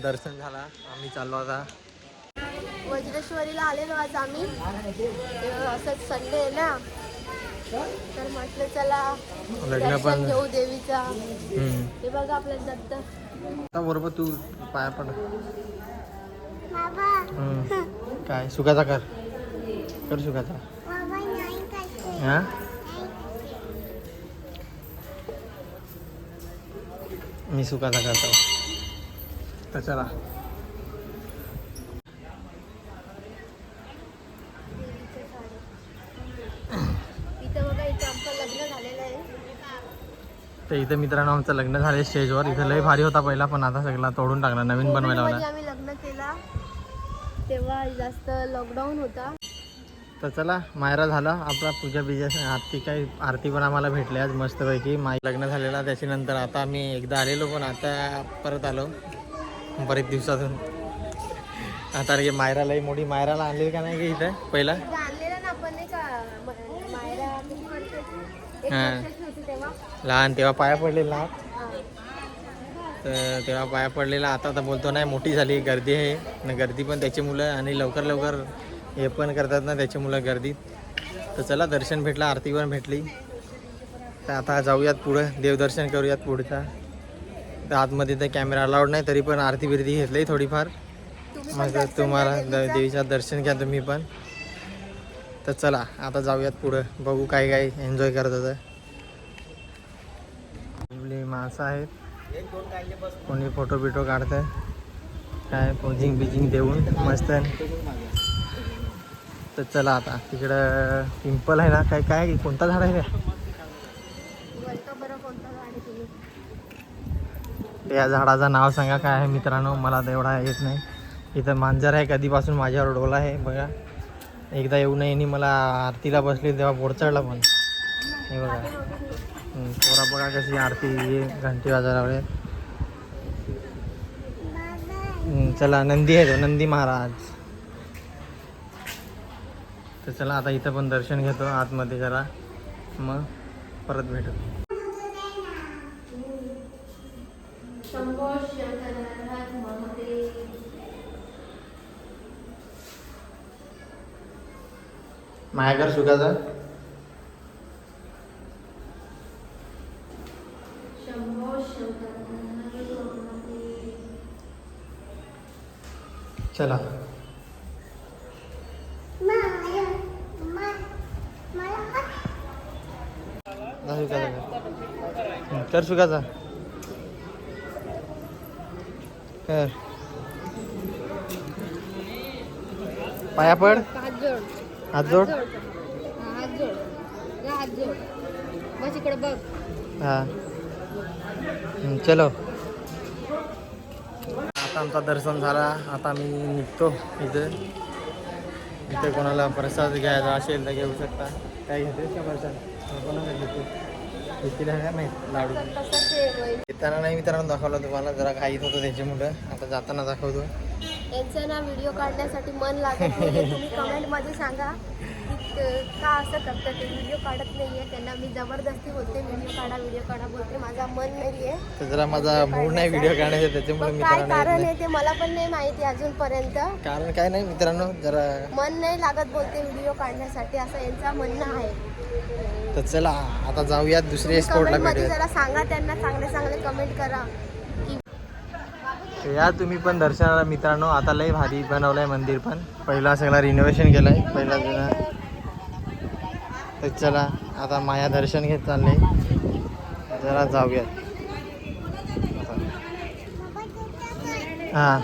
आता दर्शन झाला. आम्ही चाललो आता. वज्रेश्वरीला आलेलो आज आम्ही. असंच संडे आहे ना. तर म्हटलं चला लग्न पण घेऊ देवीचा. हे बघा आपलं दत्त. आता बरोबर तू पाया पड. काय? सुखाचा कर. कर सुखाचा हा? मी सुखाचा करतो. तर चला. तर इथं मित्रांनो आमचं लग्न झाले स्टेजवर. इथं लय भारी होता पहिला पण आता सगळा तोडून टाकला नवीन बनवायला आम्ही लग्न केला. तेव्हा जास्त लॉकडाऊन होता. तर चला मायरा झाला. आपला पूजा बिजा आरती काय आरती पण आम्हाला भेटली आज मस्तपैकी. माय लग्न झालेला त्याच्यानंतर आता आम्ही एकदा आलेलो पण आता परत आलो. बरेच दिवसातून. आता अरे मायरा लई मोठी मायराला आणली का नाही की इथं? पहिला? इथं आणलेलं ना आपण नाही का म- मायरा किती वर्षाची? एक हा. वर्षाची होती तेव्हा. लहान तेव्हा पाया पडले लहान हा. तर तेव्हा पाया पडलेला आता तर बोलतो नाही मोठी झाली गर्दी आहे. आणि गर्दी पण त्याची मुलं आणि लवकर लवकर हे पण करतात ना त्याची मुलं गर्दीत. तर चला दर्शन भेटलं आरती पण भेटली. तर आता जाऊयात पुढं देवदर्शन करूयात पुढचा. तर आतमध्ये तर कॅमेरा अलाउड नाही तरी पण आरती बिरती घेतली थोडीफार. मग तुम्हाला द- देवीचं. दर्शन घ्या तुम्ही पण. तर चला आता जाऊयात पुढं. बघू काय काय एन्जॉय करत होतं माणसं आहेत. कोणी फोटो बिटो काढतं काय पोजिंग बिजिंग देऊन मस्त तर चला आता तिकडं पिंपल आहे ना काय काय कोणता झाड आहे? का बोलता बरं कोणतं गाडी या झाडाचं नाव सांगा काय आहे मित्रांनो? मला तेवढा येत नाही. इथं मांजर आहे कधीपासून माझ्यावर डोला आहे बघा. एकदा येऊ नये आणि मला आरतीला बसली तेव्हा बोर पण. हे बघा. पोरा बघा कशी आरती घंटी बाजारावर चला नंदी आहे तो नंदी महाराज. तर चला आता इथं पण दर्शन घेतो आतमध्ये जरा. मग परत भेटू. माझ्या घर सुखाचा? चला. कर सुखाचा. कर. पाया पड. हात जोड हात जोड हा, हात जोड जा, हात जोड बस इकडे बघ. हा. चलो. आता आमचा दर्शन झाला. आता मी निघतो इथे. इथे कोणाला प्रसाद घ्यायचा असेल तर घेऊ शकता. काय घेतेस का प्रसाद? कोणाला घेतो नाही? लाडू. तसंच आहे. येताना नाही मित्रांनो दाखवलं तुम्हाला. जरा घाईत होतं त्याची मुलं. आता जाताना दाखवतो. यांचं ना व्हिडिओ काढण्यासाठी मन लागत नाही तुम्ही कमेंटमध्ये सांगा. की असं करतात ते व्हिडिओ काढत नाही आहे त्यांना मी जबरदस्ती बोलते व्हिडिओ काढा व्हिडिओ काढा बोलते. माझा मन नाही आहे जरा माझा मूड नाही व्हिडिओ काढण्याचा त्याच्यामुळे मग काय कारण आहे ते मला पण नाही माहिती अजूनपर्यंत. कारण काय नाही मित्रांनो जरा मन नाही लागत बोलते व्हिडिओ काढण्यासाठी असं यांचं म्हणणं आहे. तर चला आता जाऊयात दुसऱ्या स्पॉटला जरा सांगा त्यांना चांगले चांगले कमेंट करा. या तुम्ही पण दर्शनाला मित्रांनो आता लय भारी बनवलंय मंदिर पण. पहिला सगळा रिनोव्हेशन केलंय. पहिला जुना तर चला आता माया दर्शन घेत चालले. जरा जाऊयात. हां.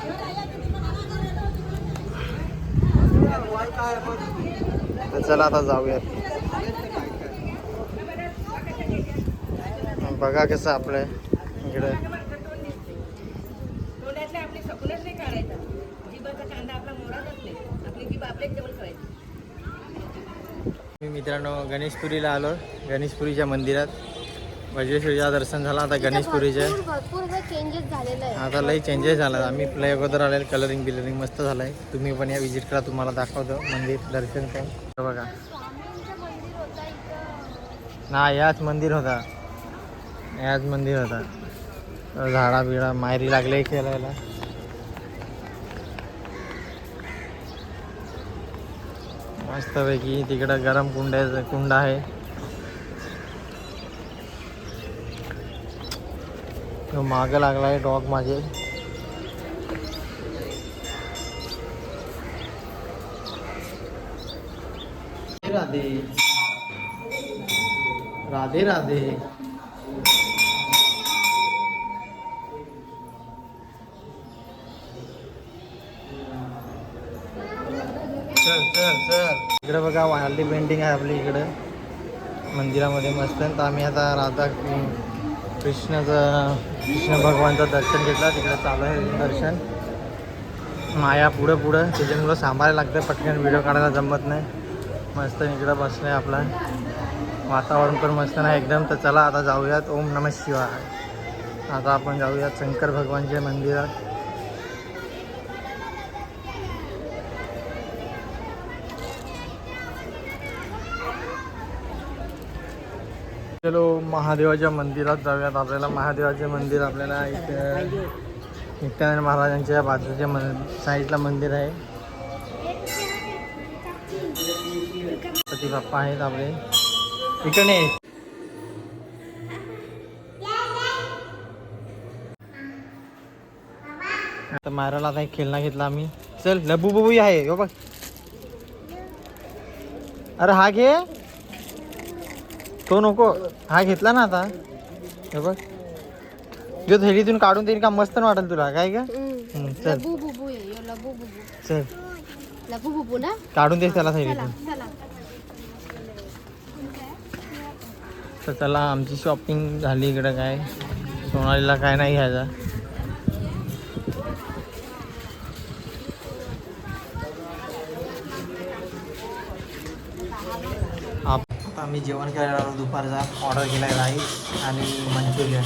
तर चला आता जाऊयात. बघा कसं आपलं इकडे. आपली आपले सकुलच नाही काढायचा. जिबाचा कांदा आपला मोरातच नाही. आपली मित्रांनो गणेशपुरीला आलो. गणेशपुरीच्या मंदिरात. वज्रेश्वरीचा दर्शन झाला. आता गणेशपुरीचे भरपूर भरपूर चेंजेस झालेलं आहे आता लई चेंजेस झाला आम्ही लय अगोदर आले कलरिंग बिलरिंग मस्त झालंय. तुम्ही पण या विजिट करा. तुम्हाला दाखवतो. मंदिर दर्शन पण बघा. ना याच मंदिर होता. याच मंदिर होता. झाडा बिडा मायरी लागले खेळायला. मस्तपैकी तिकडं गरम कुंड्याचं कुंड आहे. तो मागं लागला आहे डॉग माझे राधे. राधे राधे. चल चल चल. इकडे बघा वारली पेंटिंग आहे आपली इकडं. मंदिरामध्ये मस्त आहे. तर आम्ही आता राधा कृष्णाचं कृष्ण भगवानचं दर्शन घेतलं. तिकडे चालू आहे दर्शन. माया पुढं पुढं. त्याच्यामुळं सांभाळायला लागतं पटकन व्हिडिओ काढायला जमत नाही. मस्त इकडं बसलं आहे आपला. वातावरण पण मस्त नाही एकदम. तर चला आता जाऊयात. ओम नम शिवाय. आता आपण जाऊयात शंकर भगवानच्या मंदिरात. चलो महादेवाच्या मंदिरात जाऊयात. आपल्याला महादेवाचे मंदिर आपल्याला इथं नित्यानंद महाराजांच्या बाजूच्या मन साईडला मंदिर आहे. गणपती बाप्पा आहेत आपले. इकडे आता मारायला आता खेळणा घेतला आम्ही. चल लबू बबू आहे हो बघ. अरे हा घे. तो नको. हा घेतला ना आता. हे बघ. जो थैलीतून काढून देईन का मस्त वाटेल तुला काय का हम्म, चल. लबू बुबू आहे यो लबू बुबू चल. लबू बुबू ना? काढून दे त्याला चला थैलीतून. चला. तर चला आमची शॉपिंग झाली इकडं काय? सोनालीला काय नाही घ्यायचा. आप- आता आम्ही जेवण करायला आलो दुपारचा ऑर्डर केला आहे राईस आणि मंचुरियन.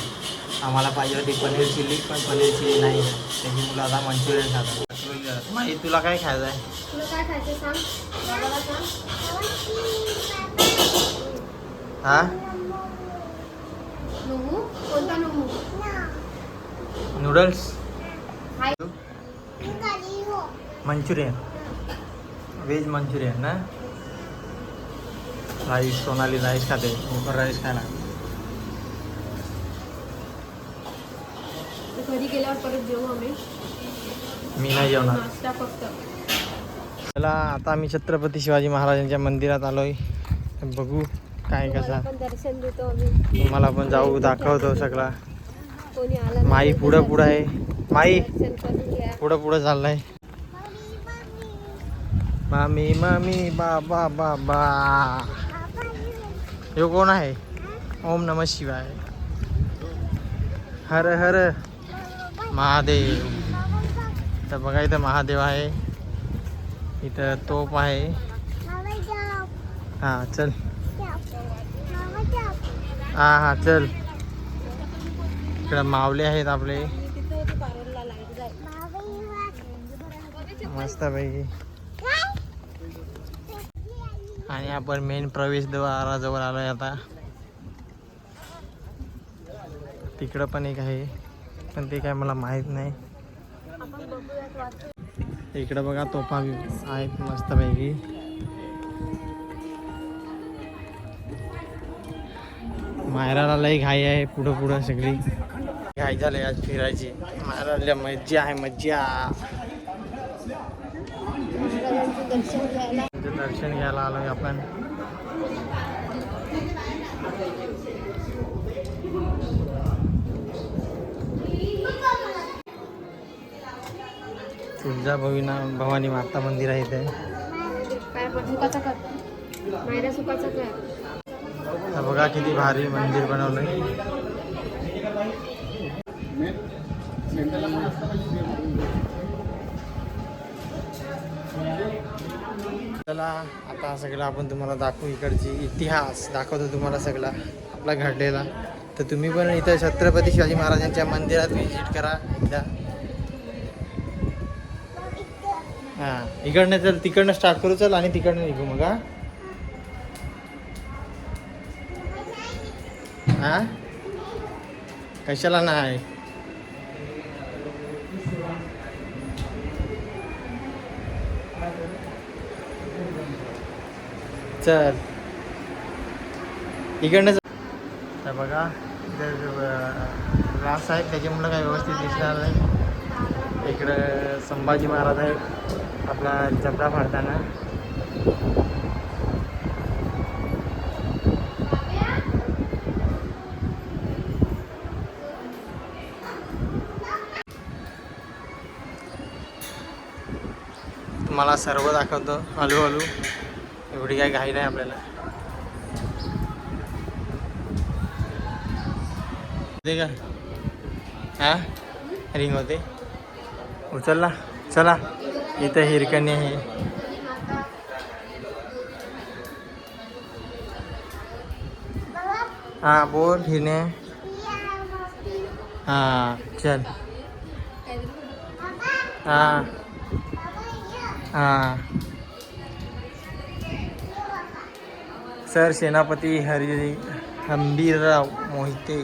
आम्हाला पाहिजे होती पनीर चिल्ली पण पनीर चिल्ली नाही. आहे त्याची मुलं आता मंचुरियन खातात. माही तुला काय खायचं आहे? हा? Noodles Manchurian. व्हेज मंचुरियन ना? राईस सोनाली राईस खाते. मी पण राईस खायला घरी गेल्यावर परत जेवू आम्ही. मी नाही जेवणार. नाश्ता फक्त. चला आता आम्ही छत्रपती शिवाजी महाराजांच्या मंदिरात आलोय. बघू काय कसा. पण दर्शन देतो आम्ही. तुम्हाला पण जाऊ दाखवतो सगळा. कोणी आला माई पुढं पुढं आहे. माई. दर्शन करून घ्या. पुढं पुढं चाललाय. मामी मामी बाबा बाबा हे कोण आहे? ओम नम शिवाय. हर हर महादेव. तर बघा इथं महादेव आहे. इथं तोप आहे. हां चल. हां हां चल. इकडं मावले आहेत आपले. मस्त पैकी. आणि आपण मेन प्रवेशद्वाराजवळ आलोय आता. तिकडं पण एक आहे पण ते काय मला माहीत नाही. इकडं बघा तोफा आहेत मस्तपैकी. मायराला लई घाई आहे पुढं पुढं सगळी. घाई झाली आज फिरायची. मायराला मज्जा आहे मज्जा. दर्शन घ्यायला आलोय आपण. तुळजा भविना भवानी माता मंदिर आहे तर बघा किती भारी मंदिर बनवलंय. चला आता सगळं आपण तुम्हाला दाखवू इकडची इतिहास दाखवतो तुम्हाला सगळा आपला घडलेला. तर तुम्ही पण इथं छत्रपती शिवाजी महाराजांच्या मंदिरात व्हिजिट करा एकदा हां इकडनं चल तिकडनं स्टार्ट करू चल आणि तिकडनं निघू मग हां? कशाला नाही? चल इकडनं तर बघा इथं ग्लास आहेत त्याच्यामुळं काही व्यवस्थित दिसणार नाही इकडं संभाजी महाराज आहेत आपला जबडा फाडताना तुम्हाला सर्व दाखवतो हळूहळू. एवढी काही घाई नाही आपल्याला. का? हा? रिंग होते? उचलला चला. इथं हिरकणी आहे. हा बोल हिने हा चल. हा. हा. सर सेनापती हरी हंबीरराव मोहिते.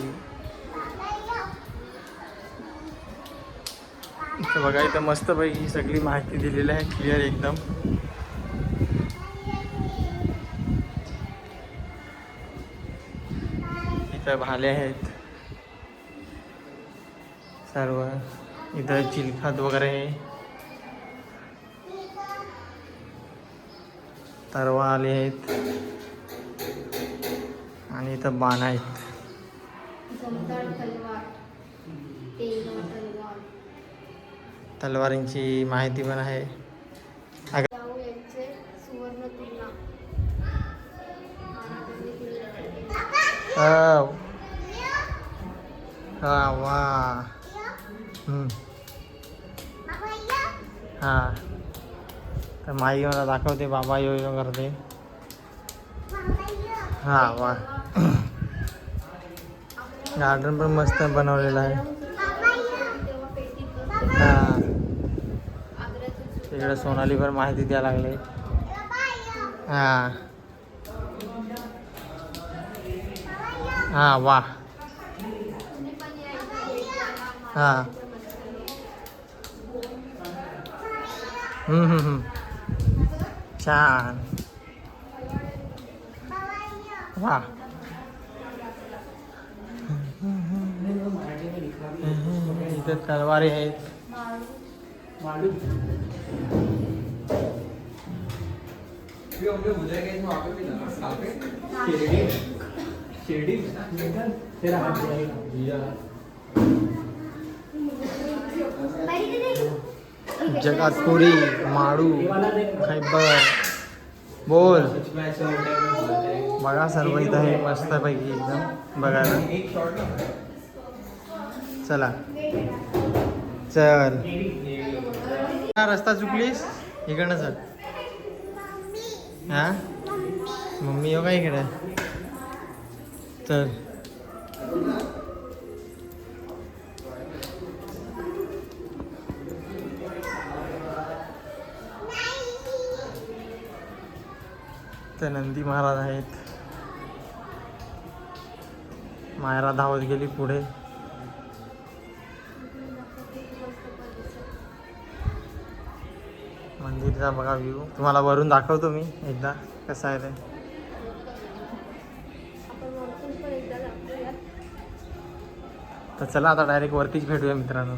बघा इथं मस्तपैकी सगळी माहिती दिलेली आहे क्लिअर एकदम. इथं भाले आहेत. सर्व इथं चिलखत वगैरे. आहे तरवा आले आहेत. आणि इथं बाण आहेत. तलवारींची माहिती पण आहे. हा वा. हा. तर माई मला दाखवते बाबा यो यो करते. हा वा. गार्डन पण मस्त बनवलेलं आहे. हां. तिकडे सोनाली पण माहिती द्यायला लागले. हा. हा वा. हां. हा छान. वा. इथे तलवारी आहेत. जगातपुरी माडू खैबर. बोल. बघा सर्व इथं आहे मस्तपैकी एकदम बघायला. चला. चल. रस्ता चुकलीस? इकडनं चल. हा? मम्मी हो का इकडे? चल. तर नंदी महाराज आहेत. मायरा धावत गेली पुढे. मंदिरचा बघा व्ह्यू तुम्हाला वरून दाखवतो मी एकदा कसं आहे ते. तर चला आता डायरेक्ट वरतीच भेटूया मित्रांनो.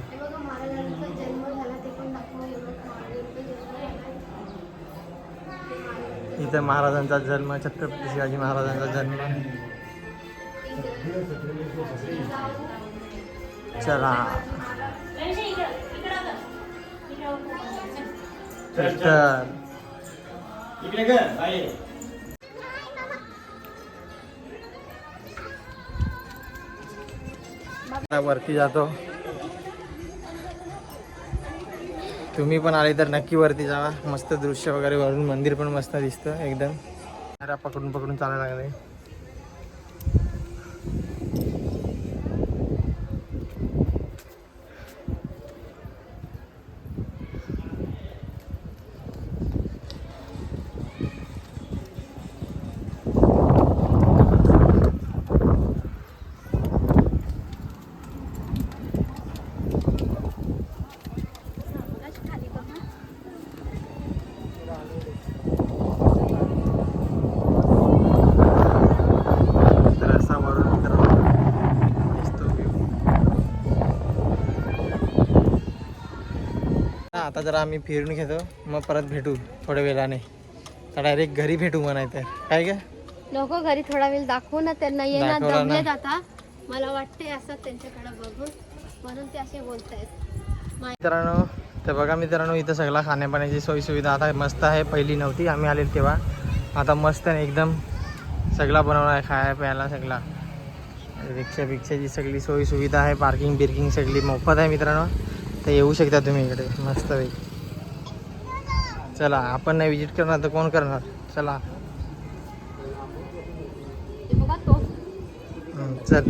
इथं महाराजांचा जन्म छत्रपती शिवाजी महाराजांचा जन्म. चला. तर आता वरती जातो. तुम्ही पण आले तर नक्की वरती जावा. मस्त दृश्य वगैरे वरून मंदिर पण मस्त दिसतं एकदम. पकडून पकडून चालायला लागले आता जरा आम्ही फिरून घेतो मग परत भेटू थोड्या वेळाने. तर डायरेक्ट घरी भेटू म्हणायचं काय काय नको घरी थोडा वेळ दाखवू ना त्यांना. ये ना मला वाटते असं त्यांच्याकडे बघून. म्हणून ते असे बोलतायत. मित्रांनो तर बघा मित्रांनो इथं सगळा खाण्यापाण्याची सोयी सुविधा आता मस्त आहे. पहिली नव्हती आम्ही आले तेव्हा. आता मस्त आहे एकदम सगळा बनवला आहे खाया प्यायला सगळा. रिक्षा बिक्षाची सगळी सोयी सुविधा आहे पार्किंग बिर्किंग सगळी मोफत आहे मित्रांनो. तर येऊ शकता तुम्ही इकडे मस्त चला आपण नाही विजिट करणार तर कोण करणार? चला. चल.